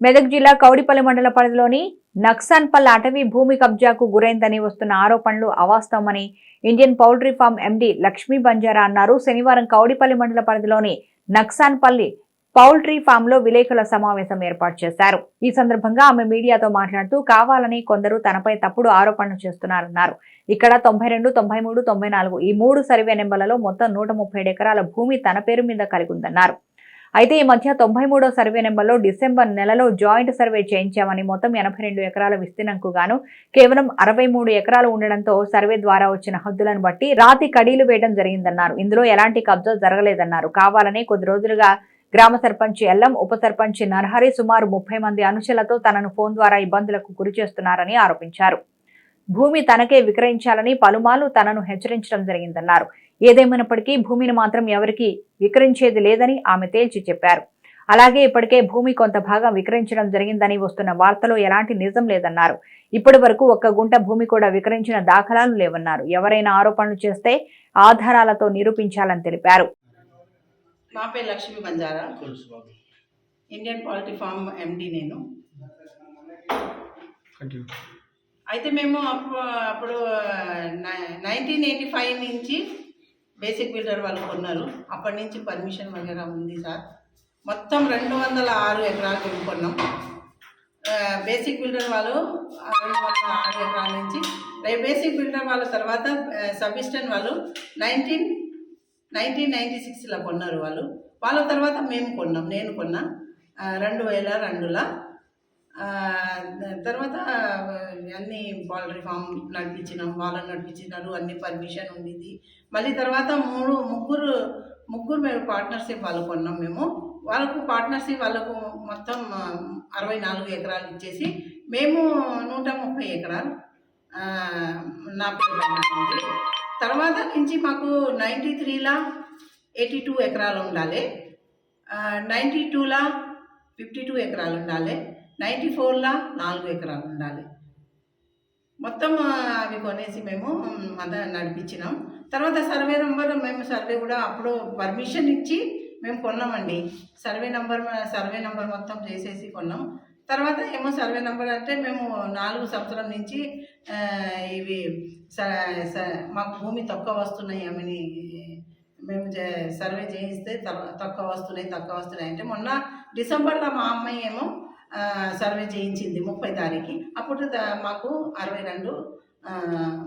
మెదక్ జిల్లా కౌడిపల్లి మండల పరిధిలోని నక్సాన్పల్ అటవీ భూమి కబ్జాకు గురైందని వస్తున్న ఆరోపణలు అవాస్తవమని Indian poultry farm MD Lakshmi Banjara అన్నారు. శనివారం కౌడిపల్లి మండల పరిధిలోని నక్సాన్పల్లి పౌల్ట్రీ ఫామ్లో విలేకరుల సమావేశం ఏర్పాటు చేశారు. ఈ సందర్భంగా ఆమె మీడియాతో మాట్లాడుతూ కావాలని కొందరు తనపై తప్పుడు ఆరోపణలు చేస్తున్నారన్నారు. ఇక్కడ తొంభై రెండు తొంభై మూడు తొంభై నాలుగు ఈ మూడు సర్వే నెంబర్లలో మొత్తం నూట ముప్పై ఎకరాల భూమి తన పేరు మీద కలిగి ఉందన్నారు. అయితే ఈ మధ్య తొంభై మూడో సర్వే నెంబర్లో డిసెంబర్ నెలలో జాయింట్ సర్వే చేయించామని మొత్తం ఎనభై రెండు ఎకరాల విస్తీర్ణంకు గాను కేవలం అరవై మూడు ఎకరాలు ఉండడంతో సర్వే ద్వారా వచ్చిన హద్దులను బట్టి రాతి కడీలు వేయడం జరిగిందన్నారు. ఇందులో ఎలాంటి కబ్జా జరగలేదన్నారు. కావాలని కొద్ది రోజులుగా గ్రామ సర్పంచ్ ఎల్లం ఉప సర్పంచ్ నరహరి సుమారు ముప్పై మంది అనుచరులతో తనను ఫోన్ ద్వారా ఇబ్బందులకు గురి చేస్తున్నారని ఆరోపించారు. భూమి తనకే విక్రయించాలని పలుమార్లు తనను హెచ్చరించడం జరిగిందన్నారు. ఏదేమైనప్పటికీ భూమిని మాత్రం ఎవరికీ విక్రయించేది లేదని ఆమె తేల్చి చెప్పారు. అలాగే ఇప్పటికే భూమి కొంత భాగం విక్రయించడం జరిగిందని వస్తున్న వార్తలో ఎలాంటి నిజం లేదన్నారు. ఇప్పటి వరకు ఒక్క గుంట భూమి కూడా విక్రయించిన దాఖలాలు లేవన్నారు. ఎవరైనా ఆరోపణలు చేస్తే ఆధారాలతో నిరూపించాలని తెలిపారు. నా పేరు Lakshmi Banjara. Indian poultry farm MD నేను. కంటిన్యూ అయితే మేము అప్పుడు అప్పుడు నైన్టీన్ ఎయిటీ ఫైవ్ నుంచి బేసిక్ బిల్డర్ వాళ్ళు కొన్నారు. అప్పటి నుంచి పర్మిషన్ వగేరా ఉంది సార్. మొత్తం రెండు వందల ఆరు ఎకరాలు మేము కొన్నాం. బేసిక్ బిల్డర్ వాళ్ళు రెండు వందల ఆరు ఎకరాల నుంచి బేసిక్ బిల్డర్ వాళ్ళ తర్వాత ఆ, వాళ్ళు నైన్టీన్ నైన్టీన్ నైంటీ సిక్స్లో కొన్నారు వాళ్ళు. వాళ్ళ తర్వాత మేము కొన్నాం నేను కొన్నా. రెండు వేల రెండులో తర్వాత అన్ని పౌల్ట్రీ ఫామ్ నడిపించినాం వాళ్ళని నడిపించినారు అన్ని పర్మిషన్ ఉండింది మళ్ళీ తర్వాత మూడు ముగ్గురు ముగ్గురు మేము పార్ట్నర్షిప్ వాళ్ళు కొన్నాం మేము. వాళ్ళకు పార్ట్నర్షిప్ వాళ్ళకు మొత్తం అరవై నాలుగు ఎకరాలు ఇచ్చేసి మేము నూట ముప్పై ఎకరాలు నా పేరు తర్వాత నుంచి మాకు నైంటీ త్రీలా ఎయిటీ టూ ఎకరాలు ఉండాలి. నైంటీ టూలా ఫిఫ్టీ టూ ఎకరాలు ఉండాలి. నైంటీ ఫోర్లా నాలుగు ఎకరాలు ఉండాలి. మొత్తం అవి కొనేసి మేము అంత అద నడిపించినాం. తర్వాత సర్వే నెంబర్ మేము సర్వే కూడా అప్పుడు పర్మిషన్ ఇచ్చి మేము కొన్నామండి. సర్వే నెంబర్ సర్వే నెంబర్ మొత్తం చేసేసి కొన్నాం. తర్వాత ఏమో సర్వే నెంబర్ అంటే మేము నాలుగు సంవత్సరం నుంచి ఇవి స- స- మాకు భూమి తక్కువ వస్తున్నాయి అని మేము చే- సర్వే చేయిస్తే తక్కువ వస్తున్నాయి తక్కువ వస్తున్నాయి అంటే మొన్న డిసెంబర్లో మా అమ్మాయి ఏమో సర్వే చేయించింది ముప్పై తారీఖు అప్పుడు మాకు అరవై రెండు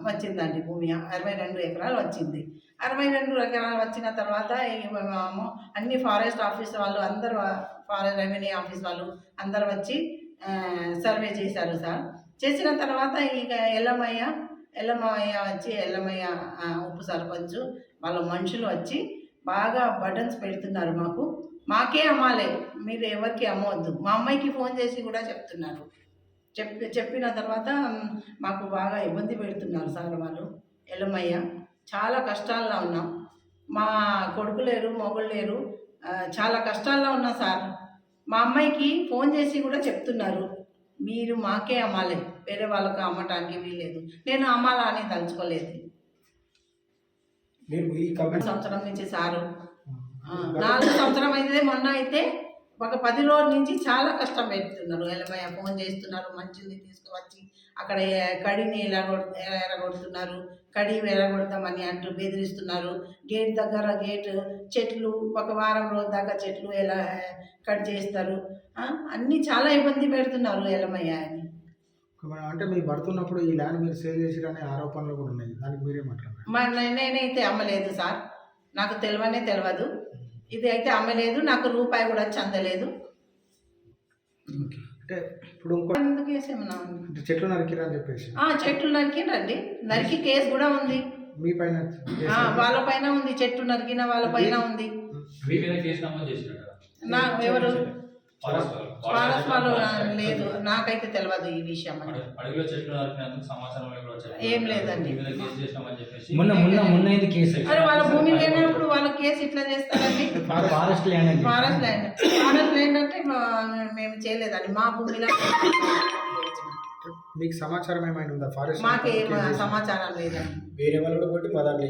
వచ్చిందండి భూమి. అరవై రెండు ఎకరాలు వచ్చింది. అరవై రెండు ఎకరాలు వచ్చిన తర్వాత అన్ని ఫారెస్ట్ ఆఫీస్ వాళ్ళు అందరు ఫారెస్ట్ రెవెన్యూ ఆఫీస్ వాళ్ళు అందరు వచ్చి సర్వే చేశారు సార్. చేసిన తర్వాత ఇక ఎల్లమయ్య ఎల్లమయ్య వచ్చి ఎల్లమయ్య ఉప్పు ఉప సర్పంచ్ వాళ్ళ మనుషులు వచ్చి బాగా బటన్స్ పెడుతున్నారు మాకు. మాకే అమ్మాలే. మీరు ఎవరికి అమ్మవద్దు. మా అమ్మాయికి ఫోన్ చేసి కూడా చెప్తున్నారు. చెప్పి చెప్పిన తర్వాత మాకు బాగా ఇబ్బంది పెడుతున్నారు సార్ వాళ్ళు. ఎల్లమయ్య చాలా కష్టాల్లో ఉన్నాం. మా కొడుకు లేరు మొగుడు లేరు. చాలా కష్టాల్లో ఉన్నాం సార్. మా అమ్మాయికి ఫోన్ చేసి కూడా చెప్తున్నారు. మీరు మాకే అమ్మాలి. వేరే వాళ్ళకు అమ్మటానికి వీలేదు నేను అమ్మాలా అని తలుచుకోలేదు. ఈ కంపెనీ సంవత్సరం నుంచి సారు. నాలుగు సంవత్సరం అయితే మొన్న అయితే ఒక పది రోజుల నుంచి చాలా కష్టం పెడుతున్నారు. ఎలమయ్య ఫోన్ చేస్తున్నారు. మంచిని తీసుకువచ్చి అక్కడ కడిని ఎలా కొడు- ఎలా ఎరగొడుతున్నారు. కడి ఎరగొడతామని అంటూ బెదిరిస్తున్నారు. గేట్ దగ్గర గేట్ చెట్లు ఒక వారం రోజు దాకా చెట్లు ఎలా కట్ చేస్తారు? అన్నీ చాలా ఇబ్బంది పెడుతున్నారు ఎలమయ్య అని. అంటే మీ భర్త ఉన్నప్పుడు ఈ ల్యాండ్ మీరు సేల్ చేసిరనే ఆరోపణలు కూడా ఉన్నాయి. దానికి మీరేమంటారు మరి నేనైతే అమ్మలేదు సార్. నాకు తెలియనే తెలియదు. ఇది అయితే అమ్మలేదు. నాకు రూపాయి కూడా చెందలేదు. అంటే ఇప్పుడు ఇంకో ఎందుకు వేసేమన్నా అంటే చెట్లు నరికిరా అని చెప్పేసి. ఆ, చెట్లు నరికిండండి. నరికి కేసు కూడా ఉంది. మీ పైన ఆ, వాళ్ళ పైన ఉంది. చెట్టు నరికిన వాళ్ళ పైన ఉంది. నా ఎవరు? ఆ, లేదు నాకైతే తెలియదు ఈ విషయం. ఏం లేదండి. మొన్న మొన్న మొన్న ఇది కేసు వాళ్ళ భూమి లేనప్పుడు వాళ్ళ కేసు ఇట్లా చేస్తారండి. Forest land forest land. Forest land అంటే మేము చేయలేదండి. మా భూమిలో మీకు సమాచారం ఏమైనా ఉందా ఫారెస్ట్ మాకేం సమాచారం లేదండి. వేరే వాళ్ళు కూడా కొట్టి మా దాంట్లో.